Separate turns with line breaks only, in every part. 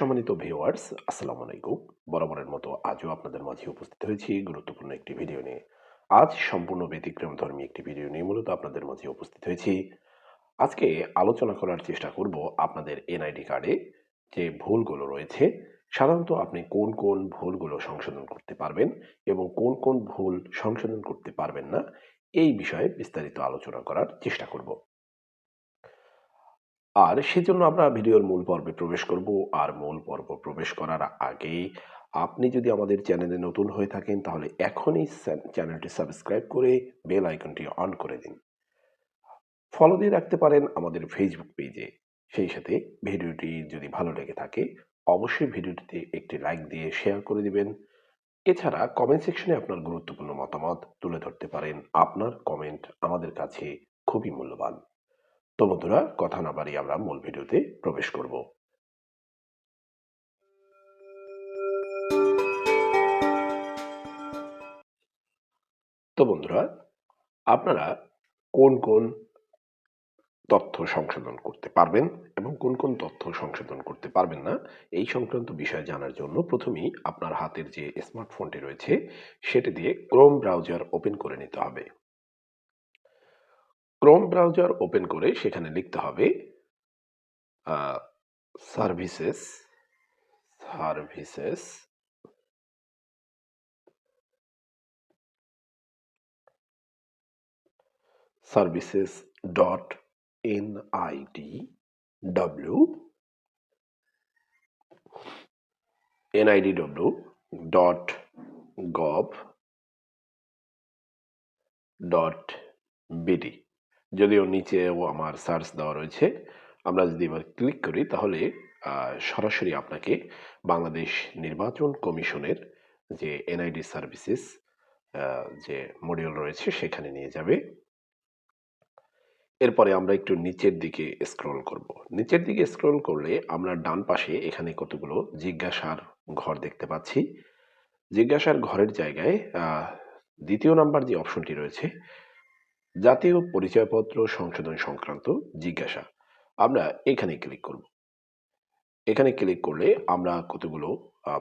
সম্মানিত ভিউয়ার্স আসসালামু আলাইকুম। বরাবরের মতো আজও আপনাদের মাঝে উপস্থিত হয়েছি গুরুত্বপূর্ণ একটি ভিডিও নিয়ে। আজ সম্পূর্ণ ব্যতিক্রম ধর্মী একটি ভিডিও নিয়ে মূলত আপনাদের মাঝে উপস্থিত হয়েছি। আজকে আলোচনা করার চেষ্টা করব আপনাদের এনআইডি কার্ডে যে ভুলগুলো রয়েছে, সাধারণত আপনি কোন কোন ভুলগুলো সংশোধন করতে পারবেন এবং কোন কোন ভুল সংশোধন করতে পারবেন না, এই বিষয়ে বিস্তারিত আলোচনা করার চেষ্টা করব। আর সেজন্য আমরা ভিডিওর মূল পর্বে প্রবেশ করব। আর মূল পর্ব প্রবেশ করার আগে আপনি যদি আমাদের চ্যানেলে নতুন হয়ে থাকেন, তাহলে এখনই চ্যানেলটি সাবস্ক্রাইব করে বেল আইকনটি অন করে দিন। ফলো দিয়ে রাখতে পারেন আমাদের ফেসবুক পেজে সেই সাথে ভিডিওটি যদি ভালো লেগে থাকে, অবশ্যই ভিডিওটিতে একটি লাইক দিয়ে শেয়ার করে দিবেন। এছাড়া কমেন্ট সেকশনে আপনার গুরুত্বপূর্ণ মতামত তুলে ধরতে পারেন। আপনার কমেন্ট আমাদের কাছে খুবই মূল্যবান। তো বন্ধুরা, কথা না বাড়িয়ে আমরা মূল ভিডিওতে প্রবেশ করব। তো বন্ধুরা, আপনারা কোন কোন তথ্য সংশোধন করতে পারবেন এবং কোন কোন তথ্য সংশোধন করতে পারবেন না, এই সংক্রান্ত বিষয় জানার জন্য প্রথমেই আপনার হাতের যে স্মার্টফোনটি রয়েছে, সেটি দিয়ে ক্রোম ব্রাউজার ওপেন করে নিতে হবে। ক্রোম ব্রাউজার ওপেন করে সেখানে লিখতে হবে services services services dot W NID W dot gov dot BD যদিও নিচেও আমার সার্চ দেওয়া রয়েছে, আমরা যদি এবার ক্লিক করি তাহলে সরাসরি আপনাকে বাংলাদেশ নির্বাচন কমিশনের যে এনআইডি সার্ভিসেস যে মডিউল রয়েছে সেখানে নিয়ে যাবে। এরপরে আমরা একটু নিচের দিকে স্ক্রল করব। নিচের দিকে স্ক্রল করলে আমরা ডান পাশে এখানে কতগুলো জিজ্ঞাসার ঘর দেখতে পাচ্ছি। জিজ্ঞাসার ঘরের জায়গায় দ্বিতীয় নাম্বার যে অপশনটি রয়েছে জাতীয় পরিচয়পত্র সংশোধন সংক্রান্ত জিজ্ঞাসা। আমরা এখানে ক্লিক করব। এখানে ক্লিক করলে আমরা কতগুলো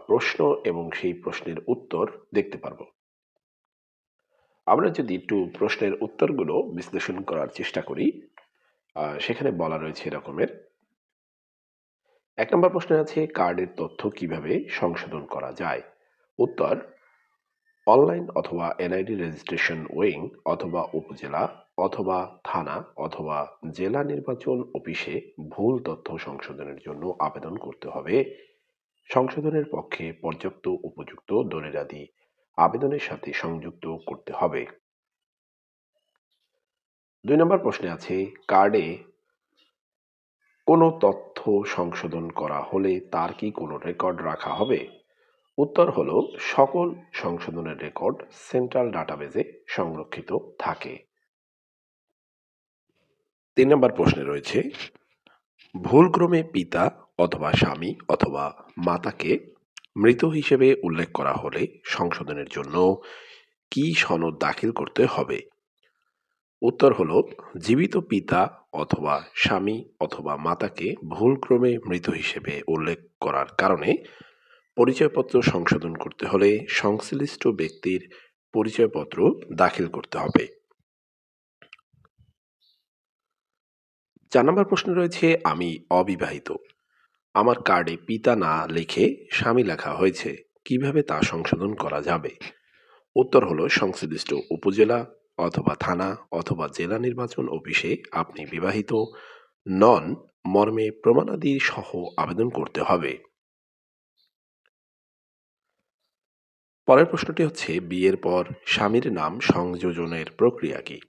প্রশ্ন এবং সেই প্রশ্নের উত্তর দেখতে পারব। আমরা যদি একটু প্রশ্নের উত্তরগুলো বিশ্লেষণ করার চেষ্টা করি সেখানে বলা রয়েছে এরকমের। এক নম্বর প্রশ্নে আছে, কার্ডের তথ্য কীভাবে সংশোধন করা যায়? উত্তর অনলাইন অথবা এনআইডি রেজিস্ট্রেশন উইং অথবা উপজেলা অথবা থানা অথবা জেলা নির্বাচন অফিসে ভুল তথ্য সংশোধনের জন্য আবেদন করতে হবে। সংশোধনের পক্ষে পর্যাপ্ত উপযুক্ত দলিলাদি আবেদনের সাথে সংযুক্ত করতে হবে। দুই নম্বর প্রশ্নে আছে, কার্ডে কোনো তথ্য সংশোধন করা হলে তার কি কোনো রেকর্ড রাখা হবে? উত্তর হলো, সকল সংশোধনের রেকর্ড সেন্ট্রাল ডাটাবেজে সংরক্ষিত থাকে। তিন নম্বর প্রশ্নে রয়েছে, ভুলক্রমে পিতা অথবা স্বামী অথবা মাতাকে মৃত হিসেবে উল্লেখ করা হলে সংশোধনের জন্য কি সনদ দাখিল করতে হবে? উত্তর হলো, জীবিত পিতা অথবা স্বামী অথবা মাতাকে ভুলক্রমে মৃত হিসেবে উল্লেখ করার কারণে পরিচয়পত্র সংশোধন করতে হলে সংশ্লিষ্ট ব্যক্তির পরিচয়পত্র দাখিল করতে হবে। চার নম্বর প্রশ্ন রয়েছে, আমি অবিবাহিত। আমার কার্ডে পিতা না লিখে স্বামী লেখা হয়েছে, কীভাবে তা সংশোধন করা যাবে? উত্তর হলো, সংশ্লিষ্ট উপজেলা অথবা থানা অথবা জেলা নির্বাচন অফিসে আপনি বিবাহিত, নন, মর্মে প্রমাণাদি সহ আবেদন করতে হবে। পরের প্রশ্নটি হচ্ছে, বিয়ের পর স্বামীর নাম সংযোজনের প্রক্রিয়া কি?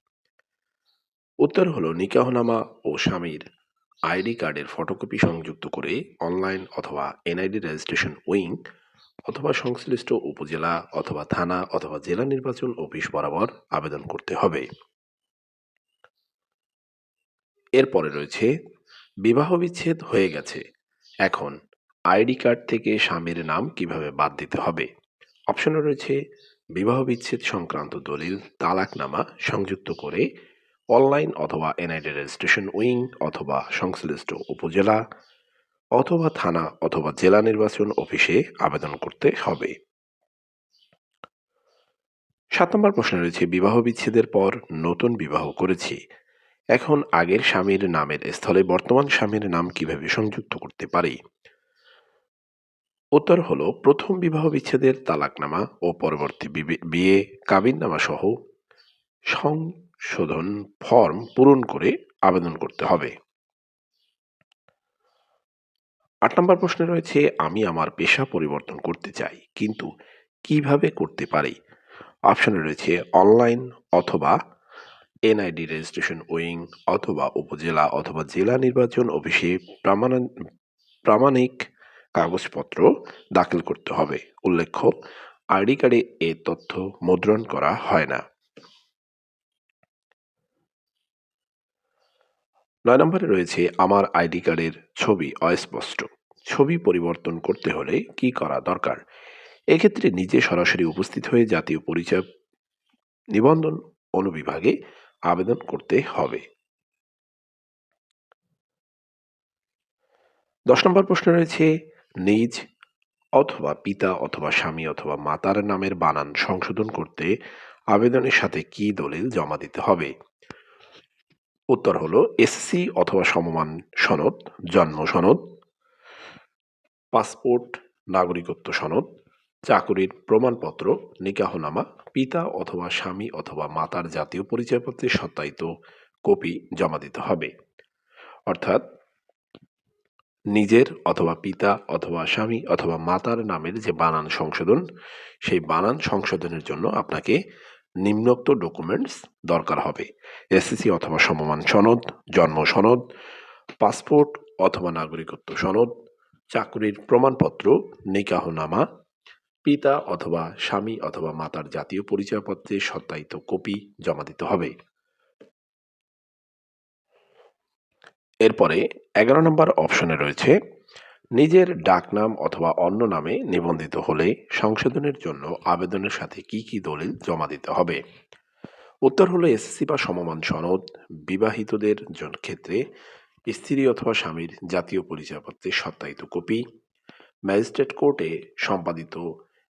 উত্তর হলো, নিকাহনামা ও স্বামীর আইডি কার্ডের ফটোকপি সংযুক্ত করে অনলাইন অথবা এনআইডি রেজিস্ট্রেশন উইং অথবা সংশ্লিষ্ট উপজেলা অথবা থানা অথবা জেলা নির্বাচন অফিস বরাবর আবেদন করতে হবে। এরপরে রয়েছে, বিবাহ বিচ্ছেদ হয়ে গেছে। এখন আইডি কার্ড থেকে স্বামীর নাম কীভাবে বাদ দিতে হবে? অপশনে রয়েছে বিবাহ বিচ্ছেদ সংক্রান্ত দলিল, তালাকনামা সংযুক্ত করে অনলাইন অথবা এনআইডি রেজিস্ট্রেশন উইং অথবা সংশ্লিষ্ট উপজেলা অথবা থানা অথবা জেলা নির্বাচন অফিসে আবেদন করতে হবে। সাত নম্বর প্রশ্ন রয়েছে বিবাহ বিচ্ছেদের পর নতুন বিবাহ করেছি। এখন আগের স্বামীর নামের স্থলে বর্তমান স্বামীর নাম কীভাবে সংযুক্ত করতে পারি? উত্তর হলো প্রথম বিবাহ বিচ্ছেদের তালাকনামা ও পরবর্তী বিয়ে কাবিননামা সহ সংশোধন ফর্ম পূরণ করে আবেদন করতে হবে। আট নম্বর প্রশ্নে রয়েছে, আমি আমার পেশা পরিবর্তন করতে চাই, কিন্তু কীভাবে করতে পারি? অপশনে রয়েছে, অনলাইন অথবা এনআইডি রেজিস্ট্রেশন উইং অথবা উপজেলা অথবা জেলা নির্বাচন অফিসে প্রামাণ- প্রামাণিক কাগজপত্র দাখিল করতে হবে। উল্লেখ্য আইডি কার্ডে এ তথ্য মুদ্রণ করা হয় না। নয় নম্বরে রয়েছে আমার আইডি কার্ডের ছবি অস্পষ্ট। ছবি পরিবর্তন করতে হলে কি করা দরকার? এক্ষেত্রে নিজে সরাসরি উপস্থিত হয়ে জাতীয় পরিচয় নিবন্ধন অনুবিভাগে আবেদন করতে হবে। দশ নম্বর প্রশ্ন রয়েছে নিজ অথবা পিতা অথবা স্বামী অথবা মাতার নামের বানান সংশোধন করতে আবেদনের সাথে কি দলিল জমা দিতে হবে? উত্তর হলো এসসি অথবা সমমান সনদ, জন্ম সনদ, পাসপোর্ট, নাগরিকত্ব সনদ, চাকুরির প্রমাণপত্র, নিকাহনামা, পিতা অথবা স্বামী অথবা মাতার জাতীয় পরিচয়পত্রের সত্যায়িত কপি জমা দিতে হবে। অর্থাৎ নিজের অথবা পিতা অথবা স্বামী অথবা মাতার নামের যে বানান সংশোধন, সেই বানান সংশোধনের জন্য আপনাকে নিম্নোক্ত ডকুমেন্টস দরকার হবে। এসএসসি অথবা সমমান সনদ, জন্ম সনদ পাসপোর্ট অথবা নাগরিকত্ব সনদ, চাকরির প্রমাণপত্র, নিকাহনামা, পিতা অথবা স্বামী অথবা মাতার জাতীয় পরিচয়পত্রের সত্যায়িত কপি জমা দিতে হবে। এরপরে এগারো নম্বর অপশনে রয়েছে, নিজের ডাকনাম অথবা অন্য নামে নিবন্ধিত হলে সংশোধনের জন্য আবেদনের সাথে কি কি দলিল জমা দিতে হবে? উত্তর হলো এসএসসি বা সমমান সনদ, বিবাহিতদের ক্ষেত্রে স্ত্রী অথবা স্বামীর জাতীয় পরিচয়পত্রের সত্যায়িত কপি, ম্যাজিস্ট্রেট কোর্টে সম্পাদিত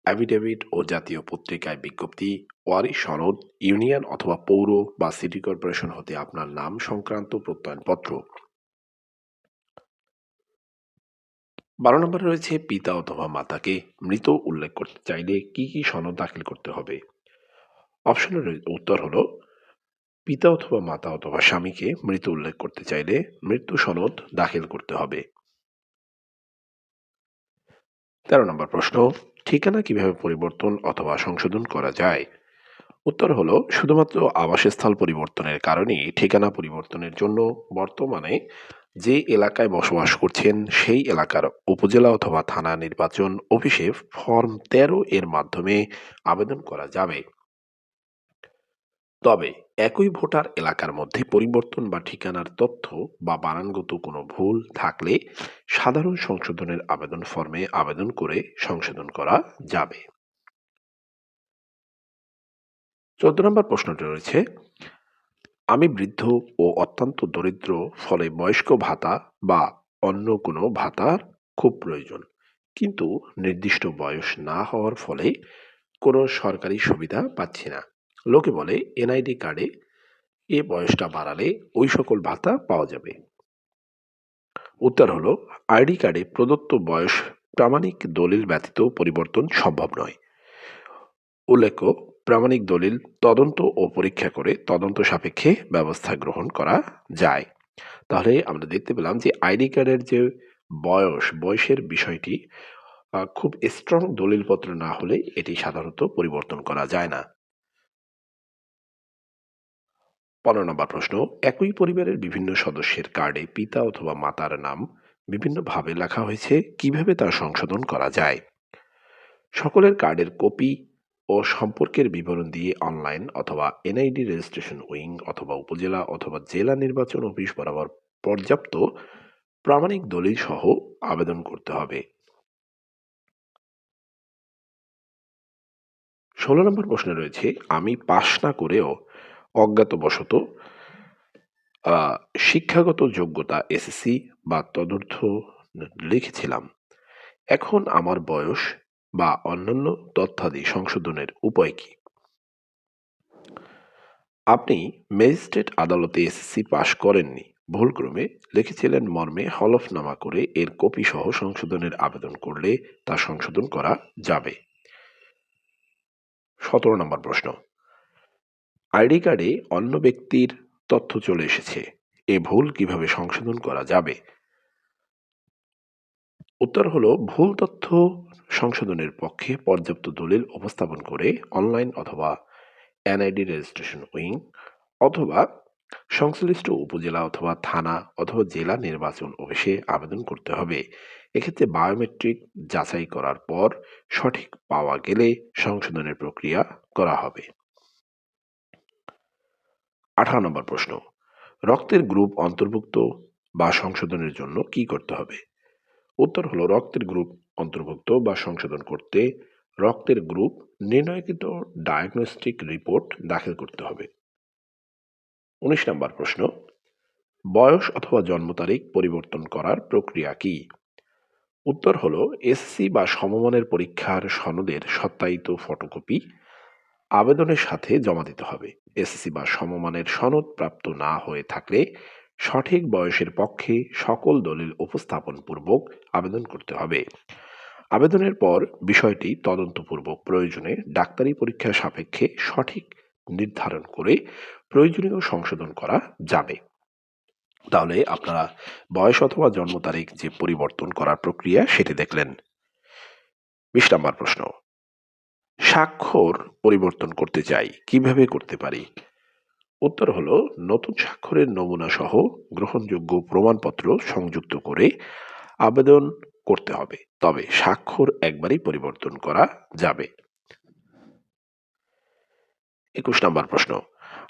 অ্যাফিডেভিট ও জাতীয় পত্রিকায় বিজ্ঞপ্তি, ওয়ারি সনদ, ইউনিয়ন অথবা পৌর বা সিটি কর্পোরেশন হতে আপনার নাম সংক্রান্ত প্রত্যয়নপত্র। বারো নম্বরে রয়েছে পিতা অথবা মাতাকে মৃত উল্লেখ করতে চাইলে কি কি সনদ দাখিল করতে হবে? অপশনের উত্তর হলো, পিতা অথবা মাতা অথবা স্বামীকে মৃত উল্লেখ করতে চাইলে মৃত্যু সনদ দাখিল করতে হবে। তেরো নম্বর প্রশ্ন, ঠিকানা কীভাবে পরিবর্তন অথবা সংশোধন করা যায়? উত্তর হলো, শুধুমাত্র আবাসস্থল পরিবর্তনের কারণেই ঠিকানা পরিবর্তনের জন্য বর্তমানে যে এলাকায় বসবাস করছেন সেই এলাকার উপজেলা অথবা থানা নির্বাচন অফিসে ফর্ম তেরো এর মাধ্যমে আবেদন করা যাবে। তবে একই ভোটার এলাকার মধ্যে পরিবর্তন বা ঠিকানার তথ্য বা বানানগত কোনো ভুল থাকলে সাধারণ সংশোধনের আবেদন ফর্মে আবেদন করে সংশোধন করা যাবে। চোদ্দ নম্বর প্রশ্নটি রয়েছে আমি বৃদ্ধ ও অত্যন্ত দরিদ্র, ফলে বয়স্ক ভাতা বা অন্য কোনো ভাতার খুব প্রয়োজন। কিন্তু নির্দিষ্ট বয়স না হওয়ার ফলে কোনো সরকারি সুবিধা পাচ্ছি না। লোকে বলে, এনআইডি কার্ডে এ বয়সটা বাড়ালে ওই সকল ভাতা পাওয়া যাবে। উত্তর হলো, আইডি কার্ডে প্রদত্ত বয়স প্রামাণিক দলিল ব্যতীত পরিবর্তন সম্ভব নয়। উল্লেখ্য প্রামাণিক দলিল তদন্ত ও পরীক্ষা করে তদন্ত সাপেক্ষে ব্যবস্থা গ্রহণ করা যায়। তাহলে আমরা দেখতে পেলাম যে আইডি কার্ডের যে বয়স, বয়সের বিষয়টি খুব স্ট্রং দলিলপত্র না হলে এটি সাধারণত পরিবর্তন করা যায় না। পনেরো নম্বর প্রশ্ন, একই পরিবারের বিভিন্ন সদস্যের কার্ডে পিতা অথবা মাতার নাম বিভিন্নভাবে লেখা হয়েছে, কীভাবে তা সংশোধন করা যায়? সকলের কার্ডের কপি ও সম্পর্কের বিবরণ দিয়ে অনলাইন অথবা এনআইডি রেজিস্ট্রেশন উইং অথবা উপজেলা অথবা জেলা নির্বাচন অফিস বরাবর পর্যাপ্ত প্রামাণিক দলিল সহ আবেদন করতে হবে। ষোলো নম্বর প্রশ্নে রয়েছে, আমি পাশ না করেও অজ্ঞাতবশত শিক্ষাগত যোগ্যতা এসএসসি বা তদর্থ লিখেছিলাম। এখন আমার বয়স বা অন্যান্য তথ্যাদি সংশোধনের উপায় কি? আপনি ম্যাজিস্ট্রেট আদালতে এসএসসি পাশ করেননি। ভুলক্রমে লিখেছিলেন মর্মে হলফনামা করে এর কপি সহ সংশোধনের আবেদন করলে তা সংশোধন করা যাবে। সতেরো নম্বর প্রশ্ন। আইডি কার্ডে অন্য ব্যক্তির তথ্য চলে এসেছে। এ ভুল কীভাবে সংশোধন করা যাবে? উত্তর হলো, ভুল তথ্য সংশোধনের পক্ষে পর্যাপ্ত দলিল উপস্থাপন করে অনলাইন অথবা এনআইডি রেজিস্ট্রেশন উইং অথবা সংশ্লিষ্ট উপজেলা অথবা থানা অথবা জেলা নির্বাচন অফিসে আবেদন করতে হবে। এক্ষেত্রে বায়োমেট্রিক যাচাই করার পর সঠিক পাওয়া গেলে সংশোধনের প্রক্রিয়া করা হবে। আঠারো নম্বর প্রশ্ন, রক্তের গ্রুপ অন্তর্ভুক্ত বা সংশোধনের জন্য কি করতে হবে? উত্তর হলো, রক্তের গ্রুপ অন্তর্ভুক্ত বা সংশোধন করতে রক্তের গ্রুপ নির্ণয়কৃত ডায়াগনস্টিক রিপোর্ট দাখিল করতে হবে। উনিশ নম্বর প্রশ্ন, বয়স অথবা জন্ম তারিখ পরিবর্তন করার প্রক্রিয়া কি? উত্তর হলো এসসি বা সমমানের পরীক্ষার সনদের সত্যায়িত ফটোকপি আবেদনের সাথে জমা দিতে হবে। এসএসসি বা সমমানের সনদ প্রাপ্ত না হয়ে থাকলে সঠিক বয়সের পক্ষে সকল দলিল উপস্থাপন পূর্বক আবেদন করতে হবে। আবেদনের পর বিষয়টি তদন্তপূর্বক প্রয়োজনে ডাক্তারি পরীক্ষা সাপেক্ষে সঠিক নির্ধারণ করে প্রয়োজনীয় সংশোধন করা যাবে। তাহলে আপনারা বয়স অথবা জন্ম তারিখ যে পরিবর্তন করার প্রক্রিয়া সেটি দেখলেন। বিশ নম্বর প্রশ্ন। স্বাক্ষর পরিবর্তন করতে চাই, কীভাবে করতে পারি? উত্তর হলো, নতুন স্বাক্ষরের নমুনা সহ গ্রহণযোগ্য প্রমাণপত্র সংযুক্ত করে আবেদন করতে হবে। তবে স্বাক্ষর একবারই পরিবর্তন করা যাবে। একুশ নম্বর প্রশ্ন।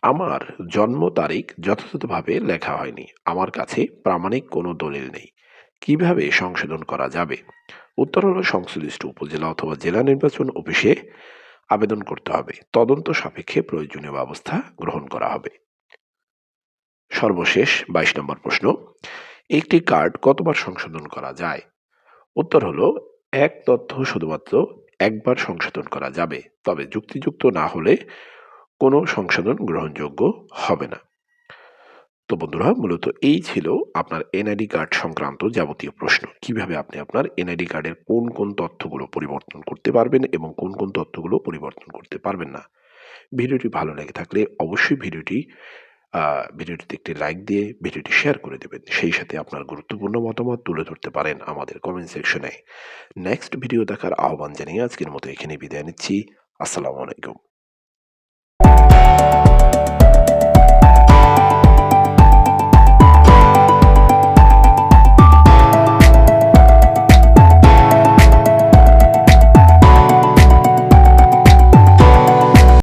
আমার জন্ম তারিখ যথাযথভাবে লেখা হয়নি। আমার কাছে প্রামাণিক কোনো দলিল নেই। কীভাবে সংশোধন করা যাবে? উত্তর হলো সংশ্লিষ্ট উপজেলা অথবা জেলা নির্বাচন অফিসে আবেদন করতে হবে। তদন্ত সাপেক্ষে প্রয়োজনীয় ব্যবস্থা গ্রহণ করা হবে। সর্বশেষ বাইশ নম্বর প্রশ্ন। একটি কার্ড কতবার সংশোধন করা যায়? উত্তর হলো, এক তথ্য শুধুমাত্র একবার সংশোধন করা যাবে, তবে যুক্তিযুক্ত না হলে কোনো সংশোধন গ্রহণযোগ্য হবে না। তো বন্ধুরা, মূলত এই ছিল আপনার এনআইডি কার্ড সংক্রান্ত যাবতীয় প্রশ্ন। কীভাবে আপনি আপনার এনআইডি কার্ডের কোন কোন তথ্যগুলো পরিবর্তন করতে পারবেন এবং কোন কোন তথ্যগুলো পরিবর্তন করতে পারবেন না? ভিডিওটি ভালো লেগে থাকলে অবশ্যই ভিডিওটি ভিডিওটিতে একটি লাইক দিয়ে ভিডিওটি শেয়ার করে দেবেন। সেই সাথে আপনার গুরুত্বপূর্ণ মতামত তুলে ধরতে পারেন আমাদের কমেন্ট সেকশনে নেক্সট ভিডিও দেখার আহ্বান জানিয়ে আজকের মতো এখানে বিদায় নিচ্ছি। আসসালামু আলাইকুম।